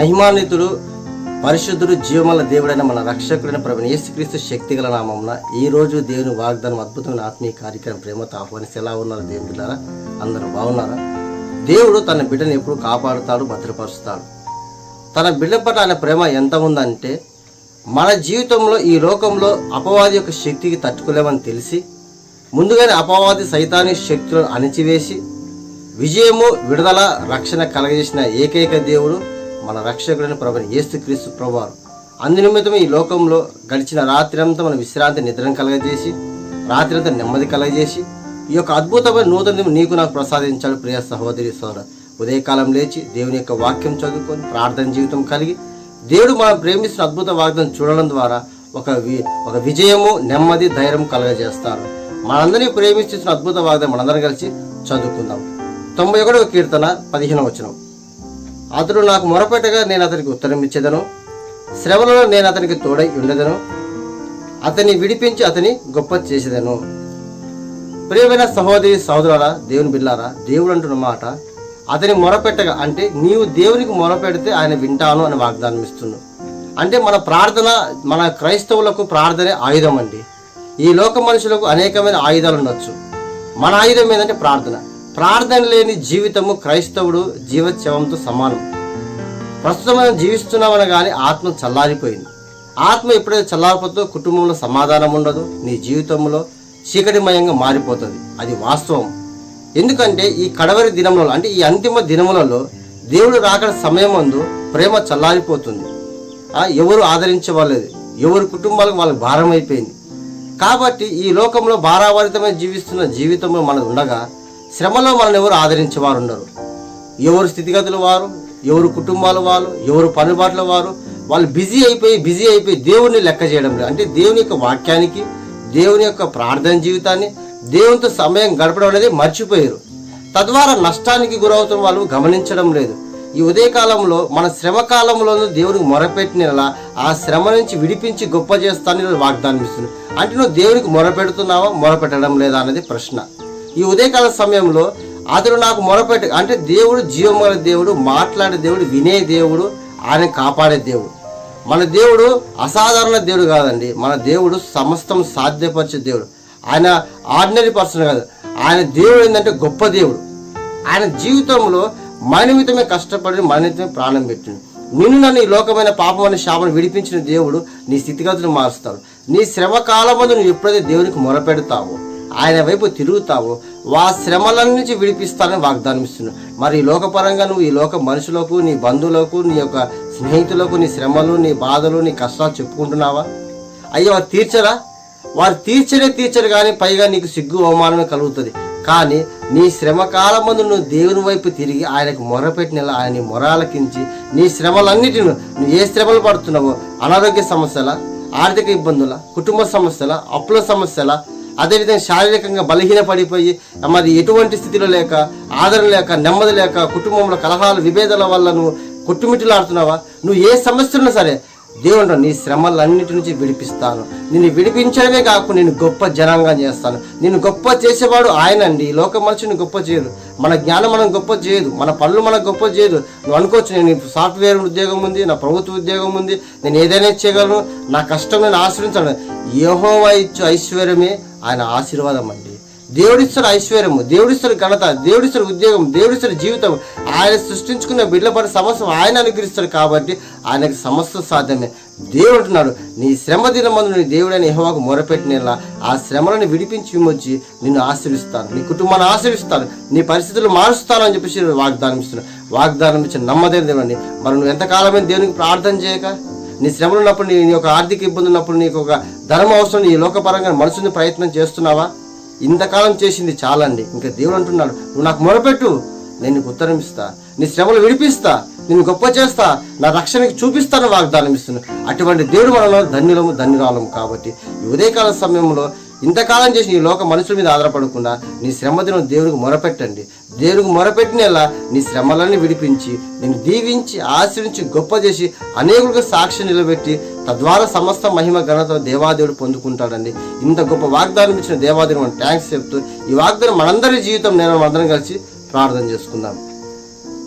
మహిమాన్వితుడు పరిశుద్ధుడు జీవమల దేవుడైన మన రక్షకుడైన ప్రభు యేసుక్రీస్తు శక్తిగల నామమున ఈ రోజు దేవుని వాగ్దానం అద్భుతమైన ఆత్మీయ కార్యక్రమం ప్రేమతో ఆహ్వానిస్తే ఎలా ఉన్నారు దేవుని బిడ్డారా? అందరూ బాగున్నారా? దేవుడు తన బిడ్డను ఎప్పుడు కాపాడుతాడు భద్రపరుస్తాడు. తన బిడ్డ పట్ల ఆయన ప్రేమ ఎంత ఉందంటే మన జీవితంలో ఈ లోకంలో అపవాది యొక్క శక్తికి తట్టుకోలేమని తెలిసి ముందుగానే అపవాది సైతాని శక్తులను అణిచివేసి విజయము విడుదల రక్షణ కలగజేసిన ఏకైక దేవుడు మన రక్షకుడైన ప్రభుని యేసుక్రీస్తు ప్రభువారు. అందునిమిత్తం ఈ లోకంలో గడిచిన రాత్రి అంతా మన విశ్రాంతి నిద్రను కలగజేసి రాత్రి అంతా నెమ్మది కలగజేసి ఈ యొక్క అద్భుతమైన నూతన నీకు నాకు ప్రసాదించాడు ప్రియ సహోదరి సోదర. ఉదయకాలం లేచి దేవుని యొక్క వాక్యం చదువుకొని ప్రార్థన జీవితం కలిగి దేవుడు మనం ప్రేమిస్తున్న అద్భుత వాగ్దానం చూడడం ద్వారా ఒక వి- ఒక విజయము నెమ్మది ధైర్యం కలగజేస్తారు. మనందరినీ ప్రేమిస్తున్న అద్భుత వాగ్దానం మనందరం కలిసి చదువుకుందాం. తొంభై ఒకటవ కీర్తన పదిహేను వచనం. అతడు నాకు మొరపెట్టగా నేను అతనికి ఉత్తరం ఇచ్చేదను. శ్రమలలో నేను అతనికి తోడై ఉండదను. అతన్ని విడిపించి అతని గొప్ప చేసేదను. ప్రియమైన సహోదరి సహోదరులారా దేవుని బిల్లారా దేవుడు అంటున్న మాట అతని మొరపెట్టగా అంటే నీవు దేవునికి మొరపెడితే ఆయన వింటాను అని వాగ్దానం ఇస్తున్నావు అంటే మన ప్రార్థన మన క్రైస్తవులకు ప్రార్థనే ఆయుధం అండి. ఈ లోక మనుషులకు అనేకమైన ఆయుధాలు ఉండొచ్చు. మన ఆయుధం ఏంటంటే ప్రార్థన. ప్రార్థన లేని జీవితము క్రైస్తవుడు జీవోత్సవంతో సమానం. ప్రస్తుతం మనం జీవిస్తున్నామని కానీ ఆత్మ చల్లారిపోయింది. ఆత్మ ఎప్పుడైతే చల్లారిపోతుందో కుటుంబంలో సమాధానం ఉండదు నీ జీవితంలో చీకటిమయంగా మారిపోతుంది. అది వాస్తవం. ఎందుకంటే ఈ కడవరి దినములలో అంటే ఈ అంతిమ దినములలో దేవుడు రాకడ సమయం ముందు ప్రేమ చల్లారిపోతుంది. ఎవరు ఆదరించవలేదు ఎవరి కుటుంబాలకు వాళ్ళకి భారం అయిపోయింది. కాబట్టి ఈ లోకంలో భారావరితమైన జీవిస్తున్న జీవితంలో మనది ఉండగా శ్రమలో మనల్ని ఎవరు ఆదరించేవారు ఉండరు. ఎవరు స్థితిగతులు వారు ఎవరు కుటుంబాలు వాళ్ళు ఎవరు పనుబాట్ల వారు వాళ్ళు బిజీ అయిపోయి బిజీ అయిపోయి దేవుడిని లెక్క చేయడం లేదు. అంటే దేవుని యొక్క వాక్యానికి దేవుని యొక్క ప్రార్థన జీవితాన్ని దేవునితో సమయం గడపడం అనేది మర్చిపోయారు. తద్వారా నష్టానికి గురవుతున్న వాళ్ళు గమనించడం లేదు. ఈ ఉదయకాలంలో మన శ్రమ కాలంలోనూ దేవునికి మొరపెట్టినలా ఆ శ్రమ నుంచి విడిపించి గొప్ప చేస్తానని వాగ్దానం ఇస్తుంది అంటే నువ్వు దేవునికి మొరపెడుతున్నావా మొరపెట్టడం లేదా అనేది ప్రశ్న. ఈ ఉదయకాల సమయంలో అతడు నాకు మొరపెట్టి అంటే దేవుడు జీవమల దేవుడు మాట్లాడే దేవుడు వినే దేవుడు ఆయన కాపాడే దేవుడు. మన దేవుడు అసాధారణ దేవుడు కాదండి. మన దేవుడు సమస్తం సాధ్యపరిచే దేవుడు. ఆయన ఆర్డినరీ పర్సన్ కాదు. ఆయన దేవుడు ఏంటంటే గొప్ప దేవుడు. ఆయన జీవితంలో మనమితమే కష్టపడి మనమితమే ప్రాణం పెట్టిండు. నిన్ను నన్ను ఈ లోకమైన పాపం అనే శాపను విడిపించిన దేవుడు నీ స్థితిగతులు మారుస్తాడు. నీ శ్రమ కాలమందు నువ్వు ఎప్పుడైతే దేవునికి మొరపెడతావో ఆయన వైపు తిరుగుతావో. వా శ్రమల నుంచి విడిపిస్తానని వాగ్దానం మరి ఈ లోకపరంగా నువ్వు ఈ లోక మనుషులకు నీ బంధువులకు నీ యొక్క స్నేహితులకు నీ శ్రమలు నీ బాధలు నీ కష్టాలు చెప్పుకుంటున్నావా? అయ్యో వారు తీర్చరా? వారు తీర్చరే తీర్చరు కానీ పైగా నీకు సిగ్గు అవమానమే కలుగుతుంది. కానీ నీ శ్రమ ముందు నువ్వు దేవుని వైపు తిరిగి ఆయనకు మొరపెట్టిన ఆయన మొరాలకించి నీ శ్రమలన్నిటిని నువ్వు ఏ శ్రమలు పడుతున్నావో అనారోగ్య సమస్యల ఆర్థిక ఇబ్బందుల కుటుంబ సమస్యల అప్పుల సమస్యల అదేవిధంగా శారీరకంగా బలహీన పడిపోయి మరి ఎటువంటి స్థితిలో లేక ఆదరణ లేక నెమ్మది లేక కుటుంబంలో కలహాలు విభేదాల వల్ల నువ్వు కొట్టుమిట్టులాడుతున్నావా? నువ్వు ఏ సమస్య ఉన్నా సరే దేవుడు నీ శ్రమలన్నిటి నుంచి విడిపిస్తాను. నిన్ను విడిపించడమే కాకుండా నేను గొప్ప జనంగా చేస్తాను. నిన్ను గొప్ప చేసేవాడు ఆయన అండి. ఈ లోక మనుషుని గొప్ప చేయదు. మన జ్ఞానం మనం గొప్ప చేయదు. మన పనులు మనకు గొప్ప చేయదు. నువ్వు అనుకోవచ్చు నేను సాఫ్ట్వేర్ ఉద్యోగం ఉంది నా ప్రభుత్వ ఉద్యోగం ఉంది నేను ఏదైనా చేయగలను నా కష్టం నేను ఆశ్రయించాను యెహోవా ఇచ్చు ఐశ్వర్యమే ఆయన ఆశీర్వాదం అండి. దేవుడిస్తున్న ఐశ్వర్యము దేవుడిస్తున్న ఘనత దేవుడిస్తున్న ఉద్యోగం దేవుడిస్తున్న జీవితం ఆయన సృష్టించుకున్న బిడ్డల పడి సమస్తం ఆయన అనుగ్రహిస్తాడు కాబట్టి ఆయనకు సమస్త సాధ్యమే. దేవుడు అంటున్నాడు నీ శ్రమ దినమందు నీ దేవుడైన యహోవాకు మొరపెట్టినలా ఆ శ్రమలను విడిపించి విమొచ్చి నిన్ను ఆశ్రయిస్తాను నీ కుటుంబాన్ని ఆశ్రయిస్తాను నీ పరిస్థితులు మారుస్తాను అని చెప్పేసి వాగ్దానం ఇస్తున్నాను వాగ్దానం ఇచ్చిన నమ్మదేని దేవుడిని మరి నువ్వు ఎంతకాలమే దేవునికి ప్రార్థన చేయక? నీ శ్రమలు ఉన్నప్పుడు నీ యొక్క ఆర్థిక ఇబ్బంది ఉన్నప్పుడు నీకు ఒక ధర్మం అవసరం ఈ లోకపరంగా మనసుని ప్రయత్నం చేస్తున్నావా? ఇంతకాలం చేసింది చాలండి. ఇంకా దేవుడు అంటున్నాడు నువ్వు నాకు మొరపెట్టు నేను నీకు ఉత్తరం ఇస్తా. నీ శ్రమలు విడిపిస్తా నేను గొప్ప చేస్తా నా రక్షణకి చూపిస్తాను వాగ్దానం ఇస్తున్నాను అటువంటి దేవుడు మనలో ధన్యులము ధన్యురాలము కాబట్టి ఈ ఉదయకాల సమయంలో ఇంతకాలం చేసిన ఈ లోక మనుషుల మీద ఆధారపడకుండా నీ శ్రమ దినం దేవునికి మొరపెట్టండి. దేవునికి మొరపెట్టినలా నీ శ్రమలన్నీ విడిపించి నేను దీవించి ఆశ్రయించి గొప్ప చేసి అనేకులకు సాక్షి నిలబెట్టి తద్వారా సమస్త మహిమ ఘనత దేవాదేవుడు పొందుకుంటాడండి. ఇంత గొప్ప వాగ్దానం ఇచ్చిన దేవాదేవుడు మనం థ్యాంక్స్ చెప్తూ ఈ వాగ్దానం మనందరి జీవితం నేను అందరం కలిసి ప్రార్థన చేసుకుందాం.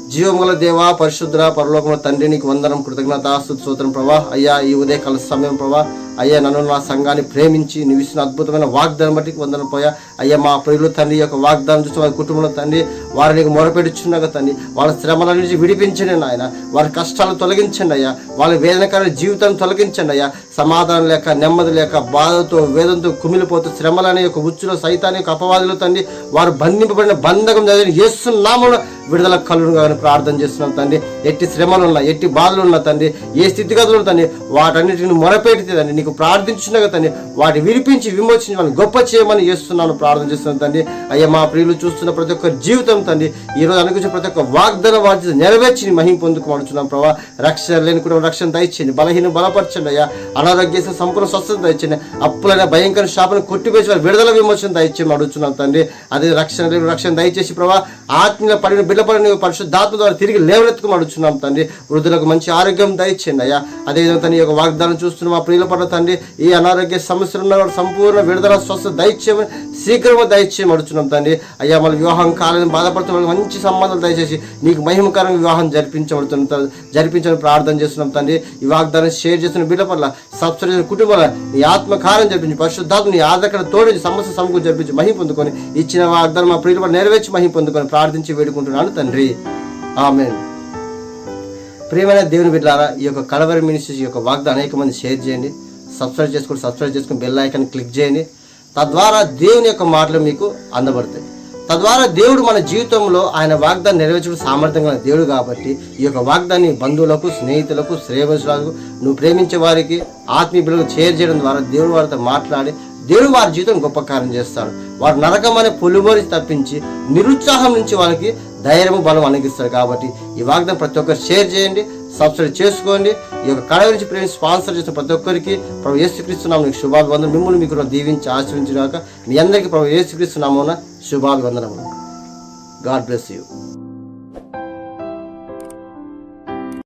జీవముల దేవా పరిశుద్ధ పరలోకముల తండ్రి నీకు వందనం కృతజ్ఞత స్తోత్రం ప్రభా. అయ్యా ఈ ఉదయకాల సమయం ప్రభా అయ్యా నన్ను నా సంఘాన్ని ప్రేమించి నువ్వు ఇచ్చిన అద్భుతమైన వాగ్దానం బట్టి వందన పోయా. అయ్యా మా ప్రియులు తండ్రి యొక్క వాగ్దానం చూసి వారి కుటుంబంలో తండ్రి వారిని మొరపెడుచున్నాక తండ్రి. వాళ్ళ శ్రమల నుంచి విడిపించండి నాయన. వారి కష్టాలు తొలగించండి అయ్యా. వాళ్ళ వేదనకర జీవితాన్ని తొలగించండి అయ్యా. సమాధానం లేక నెమ్మది లేక బాధతో వేదంతో కుమిలిపోతూ శ్రమలనే యొక్క ఉచ్చులో సైతాన్ని యొక్క అపవాదులు తండ్రి వారు బంధింపబడిన బంధకం చదివి చేస్తున్నాము విడుదల కలును కానీ ప్రార్థన చేస్తున్నాం తండ్రి. ఎట్టి శ్రమలు ఉన్నా ఎట్టి బాధలు ఉన్నా తండ్రి ఏ స్థితిగతులు తండ్రి వాటన్నిటిని మొరపెడితే తండ్రి నీకు ప్రార్థించున్నగా తండ్రి వాటి విడిపించి విమోచించి మనం గొప్ప చేయమని చేస్తున్నాను ప్రార్థన చేస్తున్నాను తండ్రి. అయ్యా మా ప్రియులు చూస్తున్న ప్రతి ఒక్క జీవితం తండ్రి ఈ రోజు ప్రతి ఒక్క వాగ్దాన వాటి నెరవేర్చి మహిం పొందుకోమడుచున్నాం ప్రభావ రక్షణ లేని కూడా రక్షణ దయచేయండి బలహీన బలపరచండి అయ్యా. అనారోగ్య సంపూర్ణ స్వస్థత దయచేయండి. అప్పులైన భయంకర శాపను కొట్టివేసి వారి విడుదల విమోచన దయచేయమని అడుగుతున్నాను తండ్రి. అదే రక్షణ రక్షణ దయచేసి ప్రభా ఆత్మీయ పడిన బిడ్డపడిన పరిశుద్ధాత్మ ద్వారా తిరిగి లేవనెత్తుకుని అడుగుతున్నాం తండ్రి. వృద్ధులకు మంచి ఆరోగ్యం దయచేయండి అయ్యా. అదేవిధంగా తన యొక్క వాగ్దానం చూస్తున్న మా ప్రియుల పట్ల తండ్రి ఈ అనారోగ్య సమస్యలు ఉన్న సంపూర్ణ విడుదల స్వస్థ దయచేయమని శీఘ్రమే దయచేయం అడుగుతున్నాం తండ్రి. అయ్యా మన వివాహం కాలని బాధపడుతున్న వాళ్ళకి మంచి సంబంధాలు దయచేసి నీకు మహిమకరంగా వివాహం జరిపించబడుతున్న జరిపించడం ప్రార్థన చేస్తున్నాం తండ్రి. ఈ వాగ్దానం షేర్ చేస్తున్న బిడ్డ పట్ల సబ్సిడీ కుటుంబాల నీ ఆత్మకారం జరిపించి పరిశుద్ధాత్మ నీ ఆదరణ తోడించి సమస్య సమకూర్చి జరిపించి మహిం పొందుకొని ఇచ్చిన వాగ్దానం మా ప్రియుల నెరవేర్చి మహిం పొందుకొని ప్రార్థించి వేడుకుంటున్నాను తండ్రి. ఆమె ప్రియమైన దేవుని బిడ్డారా ఈ యొక్క కలవరి మినిస్ట్రీ యొక్క వాగ్దానం అనేక మంది షేర్ చేయండి. సబ్స్క్రైబ్ చేసుకుని సబ్స్క్రైబ్ చేసుకుని బెల్ ఐకాన్ క్లిక్ చేయండి. తద్వారా దేవుని యొక్క మాటలు మీకు అందబడతాయి. తద్వారా దేవుడు మన జీవితంలో ఆయన వాగ్దాన్ని నెరవేర్చడం సామర్థ్యం గల దేవుడు కాబట్టి ఈ యొక్క వాగ్దాన్ని బంధువులకు స్నేహితులకు శ్రేయవసులకు నువ్వు ప్రేమించే వారికి ఆత్మీయులకు బిడ్డలకు షేర్ చేయడం ద్వారా దేవుడు వారితో మాట్లాడి దేవుడు వారి జీవితం గొప్ప కార్యం చేస్తాడు. వారు నరకం అనే పొలిమోరి తప్పించి నిరుత్సాహం నుంచి వాళ్ళకి ధైర్యము బలం అనుగిస్తాడు కాబట్టి ఈ వాగ్దానం ప్రతి ఒక్కరు షేర్ చేయండి సబ్స్క్రైబ్ చేసుకోండి. ఈ యొక్క కళ గురించి ప్రేమ స్పాన్సర్ చేసిన ప్రతి ఒక్కరికి ప్రభు యేసుక్రీస్తున్నాము మీకు శుభాభివందనం మిమ్మల్ని మీకు దీవించి ఆశ్రయించినాక మీ అందరికీ ప్రభు యేసుక్రీస్తున్నామున శుభాభివందనములు. God bless you.